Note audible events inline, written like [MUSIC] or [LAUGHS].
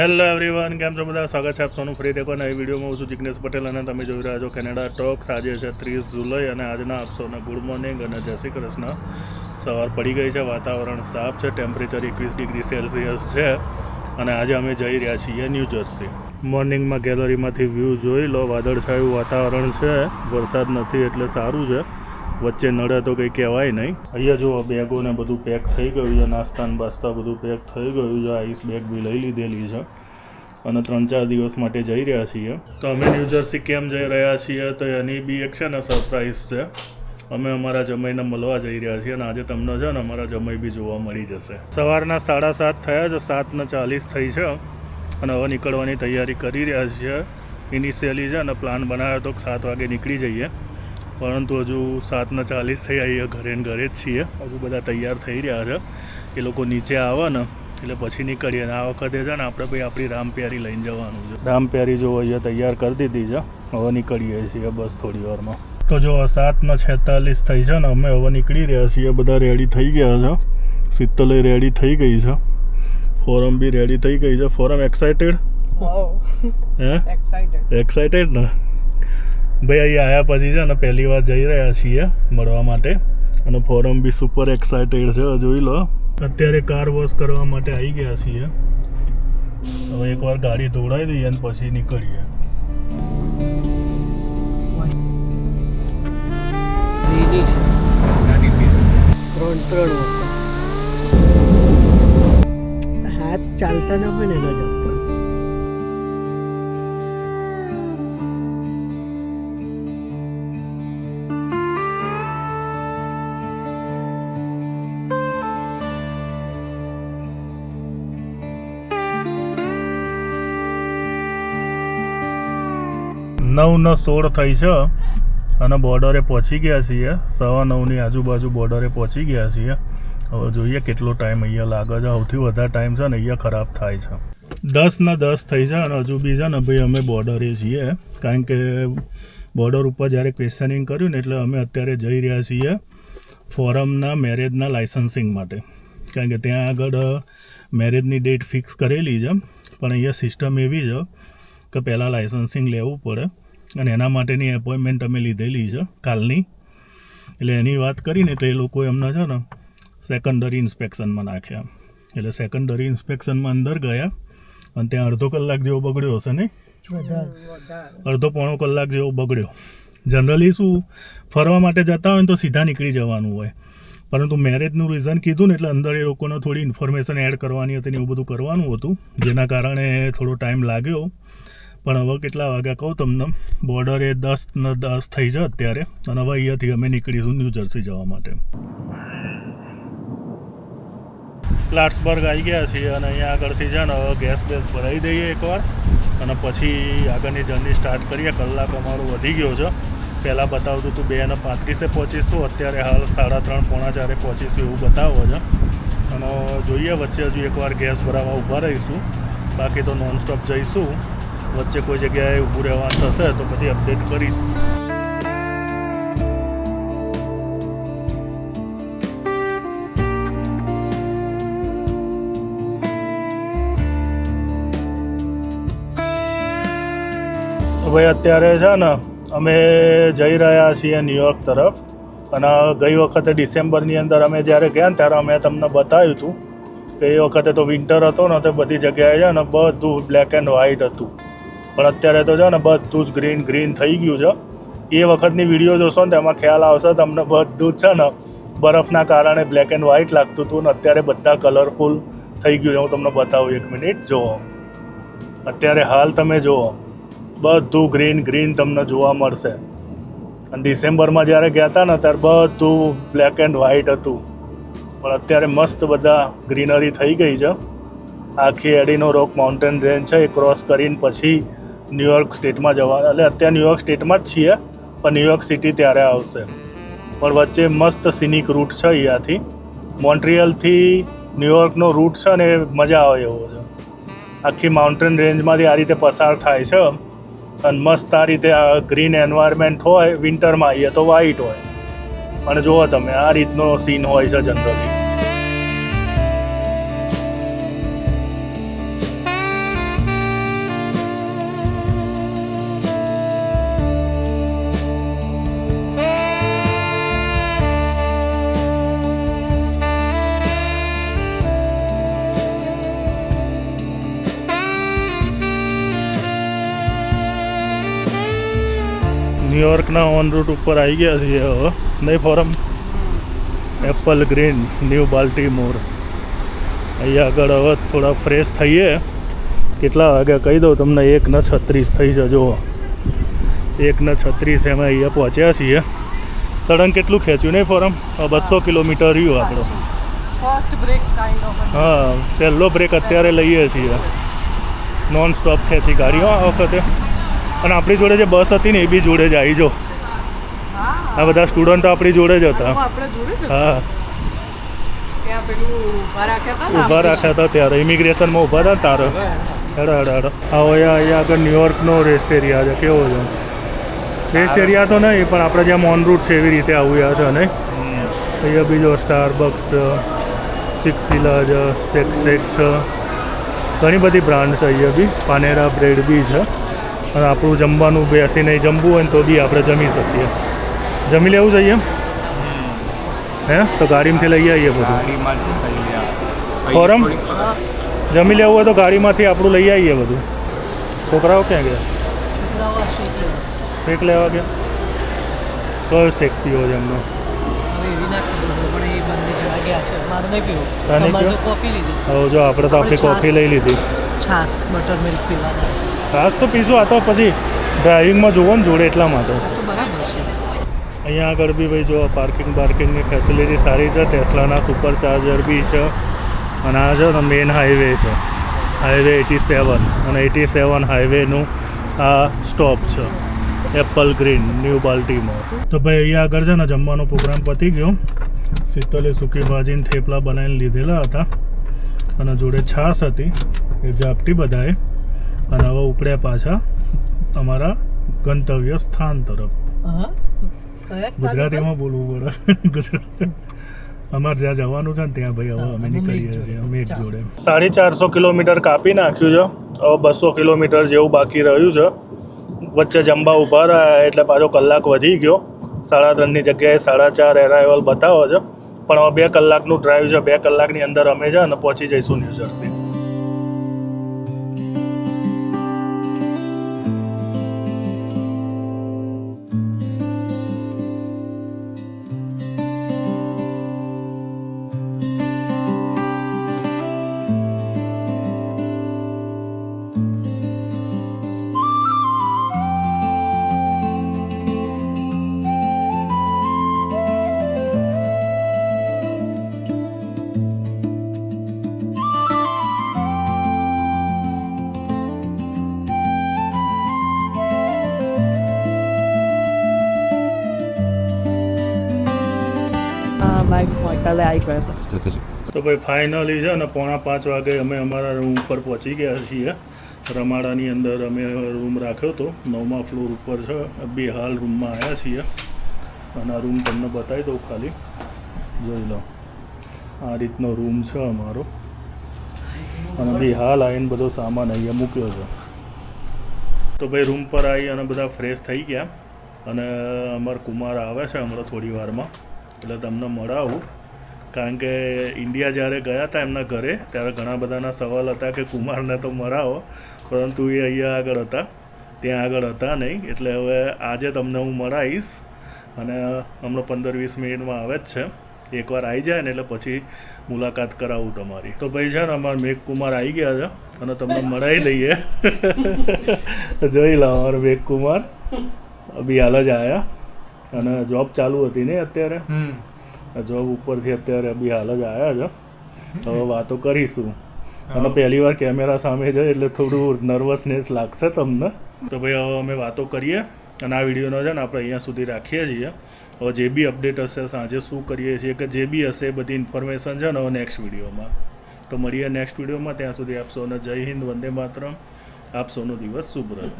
Hello everyone કેમ છો બધા? સ્વાગત છે આપ સોનું ફરી એક નવી વિડીયોમાં. હું છું જિગ્નેશ પટેલ અને તમે જોઈ રહ્યા છો કેનેડા ટોક્સ આજે છે ત્રીસ જુલાઈ અને આજના આપ ગુડ મોર્નિંગ અને જય શ્રી કૃષ્ણ. સવાર પડી ગઈ છે, વાતાવરણ સાફ છે ટેમ્પરેચર એકવીસ ડિગ્રી સેલ્સિયસ છે અને આજે અમે જઈ રહ્યા છીએ ન્યૂ જર્સી મોર્નિંગમાં ગેલેરીમાંથી વ્યૂ જોઈ લો, વાદળછાયું વાતાવરણ છે, વરસાદ નથી એટલે સારું છે. વચ્ચે નડે તો કંઈ કહેવાય નહીં. અહીંયા જો બેગો ને બધું પેક થઈ ગયું છે, નાસ્તા ને બાસ્તા બધું પેક થઈ ગયું છે આઈસ બેગ બી લઈ લીધેલી છે. અને ત્રણ ચાર દિવસ માટે જઈ રહ્યા છીએ. તો અમે ન્યૂ જર્સી કેમ જઈ રહ્યા છીએ, તો એની બી એક છે ને સરપ્રાઈઝ છે. અમે અમારા જમાઈને મળવા જઈ રહ્યા છીએ અને આજે તમને છે ને અમારા જમાઈ બી જોવા મળી જશે. સવારના સાડા સાત થયા છે સાતને ચાલીસ થઈ છે. અને હવે નીકળવાની તૈયારી કરી રહ્યા છીએ. ઇનિશિયલી છે અને પ્લાન બનાવ્યો તો સાત વાગે નીકળી જઈએ. પરંતુ હજુ સાતના ચાલીસ થઈ આવીએ ઘરે ને ઘરે જ છીએ. હજુ બધા તૈયાર થઈ રહ્યા છે. એ લોકો નીચે આવે ને એટલે પછી નીકળીએ. અને આ વખતે છે ને આપણે ભાઈ આપણી રામપ્યારી લઈને જવાનું છે. રામપ્યારી જો અહીંયા તૈયાર કરી દીધી છે. હવે નીકળીએ છીએ બસ થોડી વારમાં. તો જો સાતના છેતાલીસ થઈ છે ને અમે હવે નીકળી રહ્યા છીએ. બધા રેડી થઈ ગયા છે. શીતલે રેડી થઈ ગઈ છે. ફોરમ બી રેડી થઈ ગઈ છે. ફોરમ એક્સાઇટેડ હે. [LAUGHS] એક્સાઇટેડ ને? ભાઈ, અહીં આવ્યા પછી છે ને પહેલી વાર જઈ રહ્યા છીએ મળવા માટે. અને ફોરમ બી સુપર એક્સાઇટેડ છે, જોઈ લો. અત્યારે કાર વોશ કરવા માટે આવી ગયા છીએ. હવે એકવાર ગાડી ધોડાવી દઈએ અને પછી નીકળીએ. હાથ ચાલતા ના હોય ને એનો ચપ્પલ નવ ને સોળ થઈ છે અને બોર્ડરે પહોંચી ગયા છીએ. સવા નવની આજુબાજુ બોર્ડરે પહોંચી ગયા છીએ. હવે જોઈએ કેટલો ટાઈમ અહીંયા લાગે છે. સૌથી વધારે ટાઈમ છે ને અહીંયા ખરાબ થાય છે. દસ ને દસ થઈ છે અને હજુ બી છે ને ભાઈ અમે બોર્ડરે છીએ. કારણ કે બોર્ડર ઉપર જ્યારે ક્વેશ્ચનિંગ કર્યું ને એટલે અમે અત્યારે જઈ રહ્યા છીએ ફોરમના મેરેજના લાઇસન્સિંગ માટે. કારણ કે ત્યાં આગળ મેરેજની ડેટ ફિક્સ કરેલી છે. પણ અહીંયા સિસ્ટમ એવી છે કે પહેલાં લાઇસન્સિંગ લેવું પડે. અને એના માટેની એપોઇન્ટમેન્ટ અમે લીધેલી છે કાલની. એટલે એની વાત કરીને તો એ લોકો એમને છે ને સેકન્ડરી ઇન્સ્પેક્શનમાં નાખ્યા. એટલે સેકન્ડરી ઇન્સ્પેક્શનમાં અંદર ગયા અને ત્યાં અડધો કલાક જેવો બગડ્યો હશે ને અડધો પોણો કલાક જેવો બગડ્યો. જનરલી શું, ફરવા માટે જતા હોય ને તો સીધા નીકળી જવાનું હોય. પરંતુ મેરેજનું રીઝન કીધું ને એટલે અંદર એ લોકોને થોડી ઇન્ફોર્મેશન એડ કરવાની હતી ને એવું બધું કરવાનું હતું. જેના કારણે થોડો ટાઈમ લાગ્યો. પણ હવે કેટલા વાગ્યા કહું તમને? બોર્ડરે દસ ને દસ થઈ જાય અત્યારે, અને હવે અહીંયાથી અમે નીકળીશું ન્યૂ જર્સી જવા માટે. પ્લાટ્સબર્ગ આવી ગયા છીએ અને અહીંયા આગળથી છે ને ગેસ બેસ ભરાઈ દઈએ એકવાર, અને પછી આગળની જર્ની સ્ટાર્ટ કરીએ. કલાક અમારો વધી ગયો છે. પહેલાં બતાવતું હતું બે અને પાંત્રીસે પહોંચીશું, અત્યારે હાલ સાડા ત્રણ, પોણા ચારે પહોંચીશું એવું બતાવો છે. અને જોઈએ, વચ્ચે હજુ એકવાર ગેસ ભરાવા ઊભા રહીશું. બાકી તો નોનસ્ટોપ જઈશું. વચ્ચે કોઈ જગ્યાએ ઊભું રહેવા થશે તો પછી અપડેટ કરીશ. ભાઈ અત્યારે છે ને, અમે જઈ રહ્યા છીએ ન્યુયોર્ક તરફ. અને ગઈ વખતે ડિસેમ્બરની અંદર અમે જ્યારે ગયા ત્યારે અમે તમને બતાવ્યું હતું કે એ વખતે તો વિન્ટર હતો ને, તે બધી જગ્યાએ છે ને બધું બ્લેક એન્ડ વ્હાઇટ હતું. પણ અત્યારે તો છે ને બધું જ ગ્રીન ગ્રીન થઈ ગયું છે. એ વખતની વીડિયો જોશો ને તેમાં ખ્યાલ આવશે તમને બધું જ છે ને બરફના કારણે બ્લેક એન્ડ વ્હાઇટ લાગતું હતું ને અત્યારે બધા કલરફુલ થઈ ગયું છે. હું તમને બતાવું એક મિનિટ જુઓ. અત્યારે હાલ તમે જુઓ, બધું ગ્રીન ગ્રીન તમને જોવા મળશે. અને ડિસેમ્બરમાં જ્યારે ગયા હતા ને ત્યારે બધું બ્લેક એન્ડ વ્હાઇટ હતું. પણ અત્યારે મસ્ત બધા ગ્રીનરી થઈ ગઈ છે. આખી એડીનો રોક માઉન્ટેન રેન્જ છે, એ ક્રોસ કરીને પછી ન્યુયોર્ક સ્ટેટમાં જવા. એટલે અત્યારે ન્યુયોર્ક સ્ટેટમાં જ છીએ, પણ ન્યુયોર્ક સિટી ત્યારે આવશે. પણ વચ્ચે મસ્ત સિનિક રૂટ છે અહીંયાથી. મોન્ટ્રિયલથી ન્યુયોર્કનો રૂટ છે ને મજા આવે એવો છે. આખી માઉન્ટેન રેન્જમાંથી આ રીતે પસાર થાય છે. અને મસ્ત આ રીતે આ ગ્રીન એન્વાયરમેન્ટ હોય વિન્ટરમાં આવીએ તો વ્હાઇટ હોય. અને જુઓ તમે, આ રીતનો સીન હોય છે જનરલી ન્યુયોર્કના ઓન રૂટ ઉપર આવી ગયા છીએ હવે. નહીં forum? Apple green new Baltimore અહીંયા આગળ હવે થોડા ફ્રેશ થઈએ. કેટલા વાગે કહી દઉં તમને એક ને છત્રીસ થઈ છે જુઓ એક ને છત્રીસ એમાં અહીંયા પહોંચ્યા છીએ. સડન કેટલું ખેંચ્યું નહીં ફોરમ? બસો કિલોમીટર રહ્યું આપણો. ફર્સ્ટ બ્રેક કાઇન્ડ ઓફ હા પહેલો બ્રેક અત્યારે લઈએ છીએ. નોન સ્ટોપ ખેંચી ગાડીઓ આ વખતે. અને આપણી જોડે જે બસ હતી ને એ બી જોડે જ આવી જો. આ બધા સ્ટુડન્ટો આપણી જોડે જ હતા. આપણે હા. ઊભા રાખ્યા હતા ત્યારે. ઇમિગ્રેશનમાં ઊભા હતા તારો? હેડો હેડો હેડો. આ અહીંયા અહીંયા આગળ ન્યુયોર્કનો રેસ્ટ એરિયા છે. કેવો છે? રેસ્ટ એરિયા તો નહીં પણ આપણે જ્યાં મોન રૂટ છે એવી રીતે આવ્યા છે નહીં? અહીંયા બીજો સ્ટારબક્સ છે ચિકપીલા છે સેક્સેક છે. ઘણી બધી બ્રાન્ડ છે અહીંયા બી. પાનેરા બ્રેડ બી છે. અને આપણું જમવાનું બેસીને જમવું હોય ને તો બી આપણે જમી શકીએ. જમી લેવું જોઈએ હે? તો ગાડીમાંથી લઈ આવીએ બધું. ફોરમ? જમી લેવું હોય તો ગાડીમાંથી આપણું લઈ આવીએ બધું. છોકરાઓ ક્યાં ગયા? શેક લેવા. ગયા? કયો શેક પીવો છે એમનો? જો આપણે તો આપણી આપણે કોફી લઈ લીધી. છાસ બટર મિલ્ક પીવાના. છાશ તો પીશું આ તો પછી ડ્રાઇવિંગમાં જોવો ને જોડે એટલા માટે. અહીંયા આગળ બી ભાઈ જો પાર્કિંગ પાર્કિંગની ફેસિલિટી સારી છે. ટેસ્લાના સુપર ચાર્જર બી છે. અને આ છે ને મેઇન હાઈવે છે. હાઈવે એટી સેવન અને એટી સેવન હાઈવેનું આ સ્ટોપ છે. એપલ ગ્રીન ન્યૂ બાલ્ટીમાં તો ભાઈ અહીંયા આગળ છે ને જમવાનો પ્રોગ્રામ પતી ગયો. શીતલે સૂકી ભાજીને થેપલા બનાવીને લીધેલા હતા. અને જોડે છાશ હતી. એ જાપટી બધાએ. અને હવે ઉપડ્યા પાછા અમારા ગંતવ્ય સ્થાન તરફ. ગુજરાતીમાં બોલવું પડે. [LAUGHS] ગુજરાત. અમારે જ્યાં જવાનું છે ને ત્યાં ભાઈ હવે અમે અમે નીકળીએ છીએ. જોડે. એક જોડે. સાડી ચારસો કિલોમીટર કાપી નાખ્યું છે. હવે બસો કિલોમીટર જેવું બાકી રહ્યું છે. વચ્ચે જંબા ઊભા રહ્યા એટલે પાછો કલાક વધી ગયો. સાડા ત્રણની જગ્યાએ સાડા ચાર એરાઇવલ બતાવો છે. પણ હવે બે કલાકનું ડ્રાઈવ છે. બે કલાકની અંદર અમે છે ને પહોંચી જઈશું ન્યૂ જર્સી આવી ગયો તો ભાઈ ફાઇનલી છે ને પોણા પાંચ વાગે અમે અમારા રૂમ ઉપર પહોંચી ગયા છીએ. રમાડાની અંદર અમે રૂમ રાખ્યો હતો નવમા ફ્લોર ઉપર છે બે હાલ રૂમમાં આવ્યા છીએ. અને આ રૂમ તમને બતાવી દઉં ખાલી. જોઈ લો. આ રીતનો રૂમ છે અમારો. અને બી હાલ આવીને બધો સામાન અહીંયા મૂક્યો છે. તો ભાઈ રૂમ પર આવી અને બધા ફ્રેશ થઈ ગયા. અને અમાર કુમાર આવે છે હમણાં થોડી વારમાં. એટલે તમને મળાવું. કારણ કે ઇન્ડિયા જ્યારે ગયા હતા એમના ઘરે ત્યારે ઘણા બધાના સવાલ હતા કે કુમારને તો મરાવો પરંતુ એ અહીંયા આગળ હતા. ત્યાં આગળ હતા નહીં. એટલે હવે આજે તમને હું મળાવીશ. અને હમણાં પંદર વીસ મિનિટમાં આવે જ છે. એકવાર આવી જાય ને એટલે પછી મુલાકાત કરાવું તમારી. તો ભાઈ છે ને અમારા મેઘ કુમાર આવી ગયા છે અને તમને મળાવી દઈએ [LAUGHS] જોઈ લો અમારો મેઘ કુમાર અભી હાલ જ આવ્યા અને જોબ ચાલુ હતી ને અત્યારે? જોબ ઉપરથી અત્યારે બી હાલ જ આવ્યા છે. હવે વાતો કરીશું. અને પહેલી વાર કેમેરા સામે છે એટલે થોડું નર્વસનેસ લાગશે તમને. તો ભાઈ હવે અમે વાતો કરીએ અને આ વિડીયોનો છે ને આપણે અહીંયા સુધી રાખીએ છીએ. હવે જે બી અપડેટ હશે સાંજે શું કરીએ છીએ કે જે બી હશે એ બધી ઇન્ફોર્મેશન છે ને હવે નેક્સ્ટ વિડીયોમાં. તો મળીએ નેક્સ્ટ વિડીયોમાં. ત્યાં સુધી આપ સૌને જય હિન્દ વંદે માતરમ. આપ સૌનો દિવસ શુભ રહે.